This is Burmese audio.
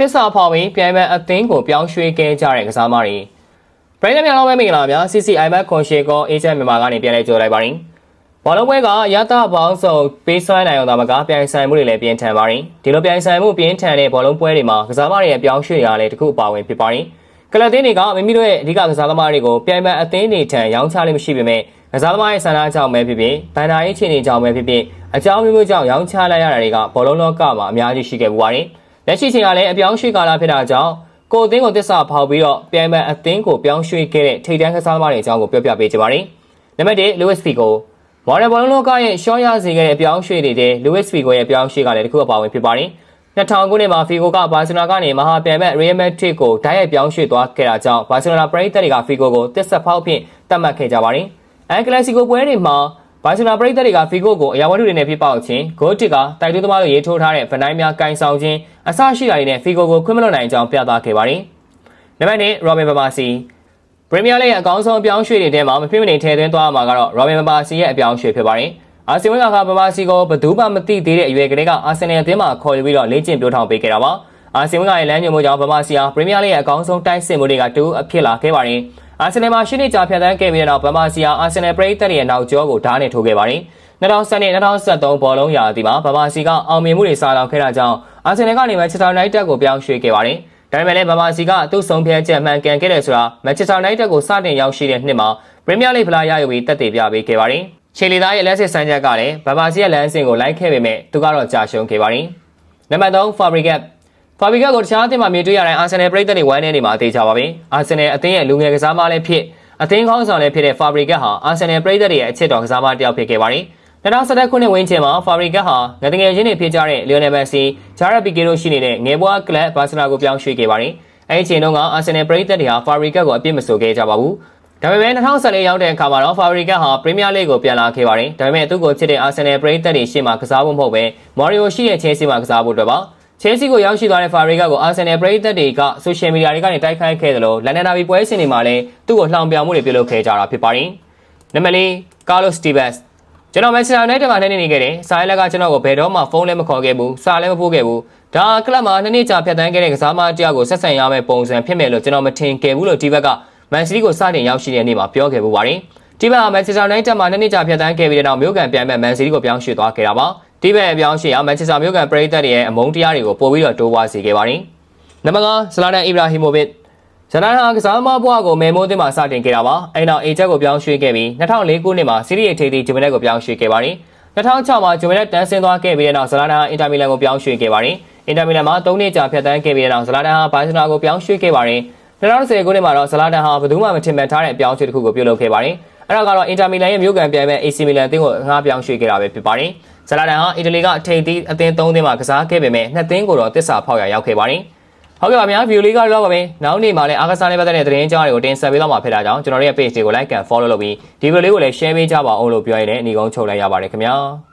တစ္ဆာဖော်ပြီးပြိုင်ပွဲအသင်းကိုပြောင်းရွှေ့ခဲ့ကြတဲ့ကစားသမားတွေပရိသတ်များလုံးပဲမင်္ဂလာပါ CCI ဘက်ခွန်ရှေကောအေဂျင့်မြန်မာကနေပြန်လဲကြိုလိုက်ပါရင်ဘောလုံးပွဲကရတဘောင်းစုံပေးဆွဲနိုင်အောင်သာမကပြိုင်ဆိုင်မှုတွေလည်းပြင်းထန်ပါရင်ဒီလိုပြိုင်ဆိုင်မှုပြင်းထန်တဲ့ဘောလုံးပွဲတွေမှာကစားသမားတွေရဲ့ပြောင်းရွှေ့ရလည်းတခုအပါဝင်ဖြစ်ပါရင်ကလပ်တင်းတွေကမိမိတို့ရဲ့အဓိကကစားသမားတွေကိုပြိုင်ပွဲအသင်းတွေထံရောင်းချလိမ့်မရှိပေမဲ့ကစားသမားရဲ့ဆန္ဒကြောင့်ပဲဖြစ်ဖြစ်ဗန်ဒါရေးချင်နေကြောင့်ပဲဖြစ်ဖြစ်အကြောင်းမျိုးမျိုးကြောင့်ရောင်းချလိုက်ရတာတွေကဘောလုံးလောကမှာအများကြီးရှိခဲ့ပူပါတယ် လက်ရှိချိန်ကလည်းအပြောင်းရွှေ့ကာလဖြစ်တာကြောင့်ကိုယ်အသင်းကိုတစ္ဆာဖောက်ပြီးတော့ပြိုင်ပွဲအသင်းကိုပြောင်းရွှေ့ခဲ့တဲ့ထိပ်တန်းကစားသမားတွေအကြောင်းကိုပြောပြပေးကြပါမယ်နံပါတ်1 Lewis Figo မော်ဒယ်ဘောလုံးလောကရဲ့ရှော့ရစေခဲ့တဲ့အပြောင်းရွှေ့တွေတဲ့ Lewis Figo ရဲ့အပြောင်းရွှေ့ကလည်းတစ်ခုအပါဝင်ဖြစ်ပါတယ်2000ခုနှစ်မှာ Figo ကဘာစီလိုနာကနေမဟာပြိုင်ဘက် Real Madrid ကိုဓာတ်ရိုက်ပြောင်းရွှေ့သွားခဲ့တာကြောင့်ဘာစီလိုနာပရိသတ်တွေက Figo ကိုတစ်ဆက်ဖောက်ဖြင့်တတ်မှတ်ခဲ့ကြပါတယ်။အန်ကလစီကိုပွဲတွေမှာ ဘာစီလိုနာပရိသတ်တွေက Figo ကိုအရာဝတ္ထုတွေနဲ့ပြပောက်ခြင်းဂိုးတစ်ကတိုက်တွန်းသမားတို့ရေးထိုးထားတဲ့ဗနိုင်းများကင်ဆောင်ခြင်းအဆရှိတာတွေနဲ့ Figo ကိုခွင့်မလွတ်နိုင်ကြောင်းပြသခဲ့ပါတယ်။နံပါတ်2 Robin van Persie ပရီးမီးယားလိဂ်ရဲ့အကောင်းဆုံးအပြောင်းရွှေ့တွေထဲမှာမဖြစ်မနေထည့်သွင်းသွားမှာကတော့ Robin van Persie ရဲ့အပြောင်းရွှေ့ဖြစ်ပါတယ်။အာဆင်ဝင်းကဗမာစီကိုဘယ်သူမှမသိသေးတဲ့အရွယ်ကလေးကအာဆင်နယ်အသင်းမှာခေါ်ယူပြီးတော့လေ့ကျင့်ပြောထောင်ပေးခဲ့တာပါ။အာဆင်ဝင်းကရဲ့လမ်းညွှန်မှုကြောင့်ဗမာစီဟာပရီးမီးယားလိဂ်ရဲ့အကောင်းဆုံးတိုက်စစ်မှုတွေကတူအဖြစ်လာခဲ့ပါတယ်။ အာဆင်နယ်မှာရှင်းနေကြဖြတ်သန်းခဲ့ပြီးတဲ့နောက်ဗမာစီဟာအာဆင်နယ်ပရိသတ်ရဲ့နောက်ကျောကိုဓာတ်နဲ့ထိုးခဲ့ပါတယ်။2012 2013ဘောလုံးရာသီမှာဗမာစီကအောင်မြင်မှုတွေစားလောက်ခဲ့တာကြောင့်အာဆင်နယ်ကနေမန်ချက်စတာယူနိုက်တက်ကိုပြောင်းရွှေ့ခဲ့ပါတယ်။ဒါပေမဲ့လည်းဗမာစီကသူ့ဆုံးဖြတ်ချက်မှန်ကန်ခဲ့တယ်ဆိုတာမန်ချက်စတာယူနိုက်တက်ကိုစတင်ရောက်ရှိတဲ့နှစ်မှာပရီးမီးယားလိဂ်ဖလားရယူပြီးတက်တည်ပြပေးခဲ့ပါတယ်။ချေလီသားရဲ့လက်စစ်စမ်းချက်ကလည်းဗမာစီရဲ့လမ်းစဉ်ကိုလိုက်ခဲ့ပေမဲ့သူကတော့ကြာရှုံးခဲ့ပါတယ်။နံပါတ်3 Fabregas Fabregas ကိုတခြားအသင်းမှာမြင်တွေ့ရတဲ့အာဆင်နယ်ပရိသတ်တွေဝိုင်းနေနေမှာအသေးချပါပဲ။အာဆင်နယ်အသင်းရဲ့လူငယ်ကစားမလည်းဖြစ်အသင်းခေါင်းဆောင်လည်းဖြစ်တဲ့ Fabregas ဟာအာဆင်နယ်ပရိသတ်တွေရဲ့အချစ်တော်ကစားမတစ်ယောက်ဖြစ်ခဲ့ပါတယ်။2017ခုနှစ်ဝင်းချင်မှာ Fabregas ဟာငတငယ်ချင်းတွေဖြစ်ကြတဲ့ Lionel Messi, Gerard Piqué တို့ရှိနေတဲ့ငယ်ဘွားကလပ်ဘာစီလိုနာကိုပြောင်းရွှေ့ခဲ့ပါတယ်။အဲဒီအချိန်တုန်းကအာဆင်နယ်ပရိသတ်တွေဟာ Fabregas ကိုအပြစ်မဆိုခဲ့ကြပါဘူး။ဒါပေမဲ့2014ရောက်တဲ့အခါမှာတော့ Fabregas ဟာ Premier League ကိုပြန်လာခဲ့ပါတယ်။ဒါပေမဲ့သူ့ကိုချစ်တဲ့ Arsenal ပရိသတ်တွေရှေ့မှာကစားဖို့မဟုတ်ဘဲ Mario ရှိတဲ့ Chelsea မှာကစားဖို့အတွက်ပါ။ Chelsea ကိုရောက်ရှိသွားတဲ့ Fabregas ကို Arsenal ပရိသတ်တွေက social media တွေကနေတိုက်ခိုက်ခဲ့တယ်လို့လန်ဒန်ဒါဘီပွဲစဉ်တွေမှာလည်းသူ့ကိုလှောင်ပြောင်မှုတွေပြုလုပ်ခဲ့ကြတာဖြစ်ပါတယ်။နံပါတ်၄ Carlos Tevez ကျွန်တော် Manchester United မှာနေနေခဲ့တယ်။စာရဲလက်ကကျွန်တော်ကိုဘယ်တော့မှဖုန်းလည်းမခေါ်ခဲ့ဘူး။စာလည်းမပို့ခဲ့ဘူး။ဒါကလပ်မှာနှစ်နှစ်ကြာဖြတ်တန်းခဲ့တဲ့ကစားမတယောက်ကိုဆက်ဆံရမယ့်ပုံစံဖြစ်မယ်လို့ကျွန်တော်မထင်ခဲ့ဘူးလို့ Tevez က Man City ကိုစတင်ရောက်ရှိတဲ့နေ့မှာပြောခဲ့ပူပါတယ်။ တီဘက်ဟာ Manchester United မှာနှစ်နှစ်ကြာဖြတ်တန်းခဲ့ပြီးတဲ့နောက်မြို့ကန်ပြန်မဲ့ Man City ကိုပြောင်းရွှေ့သွားခဲ့တာပါ။တီဘက်အပြောင်းရွှေ့အောင် Manchester မြို့ကန်ပရိသတ်တွေရဲ့အမုန်းတရားတွေကိုပို့ပြီးတော့တိုးပွားစေခဲ့ပါတယ်။နံပါတ်5 Zlatan Ibrahimovic ဇလန်ဟာကစားသမားဘွားကိုမဲမိုးသင်းမှာစတင်ခဲ့တာပါ။အဲနောက်အေချက်ကိုပြောင်းရွှေ့ခဲ့ပြီး2004ခုနှစ်မှာစီးရီးရဲ့ထိပ်သီးဂျူမနယ်ကိုပြောင်းရွှေ့ခဲ့ပါတယ်။2006မှာဂျူမနယ်တန်းဆင်းသွားခဲ့ပြီးတဲ့နောက်ဇလန်ဟာအင်တာမီလန်ကိုပြောင်းရွှေ့ခဲ့ပါတယ်။အင်တာမီလန်မှာ3နှစ်ကြာဖြတ်တန်းခဲ့ပြီးတဲ့နောက်ဇလန်ဟာဘာစီလိုနာကိုပြောင်းရွှေ့ခဲ့ပါတယ်။2010ခုနှစ်မှာတော့ဇလာတန်ဟာဘယ်သူမှမထင်မှတ်ထားတဲ့အပြောင်းအရွှေ့တစ်ခုကိုပြုလုပ်ခဲ့ပါတယ်။ အဲ့ဒါကတော့အင်တာမီလန်ရဲ့မြို့ကန်ပြိုင်မဲ့ AC မီလန်အသင်းကိုငှားပြောင်းရွှေ့ခဲ့တာပဲဖြစ်ပါတယ်။ဇလာတန်ဟာအီတလီကထိပ်သီးအသင်း၃သင်းမှာကစားခဲ့ပေမဲ့နှစ်သင်းကိုတော့တစ္ဆာဖောက်ရရောက်ခဲ့ပါတယ်။ဟုတ်ကဲ့ပါဗျာဗီဒီယိုလေးကတော့ပါပဲ။နောက်နေ့မှာလည်းအားကစားနဲ့ပတ်သက်တဲ့သတင်းကြားတွေကိုတင်ဆက်ပေးတော့မှာဖြစ်တာကြောင့်ကျွန်တော်တို့ရဲ့ page တွေကို like and follow လုပ်ပြီးဒီဗီဒီယိုလေးကိုလည်း share ပေးကြပါအောင်လို့ပြောရတဲ့အနီကုန်းချုပ်လိုက်ရပါတယ်ခင်ဗျာ။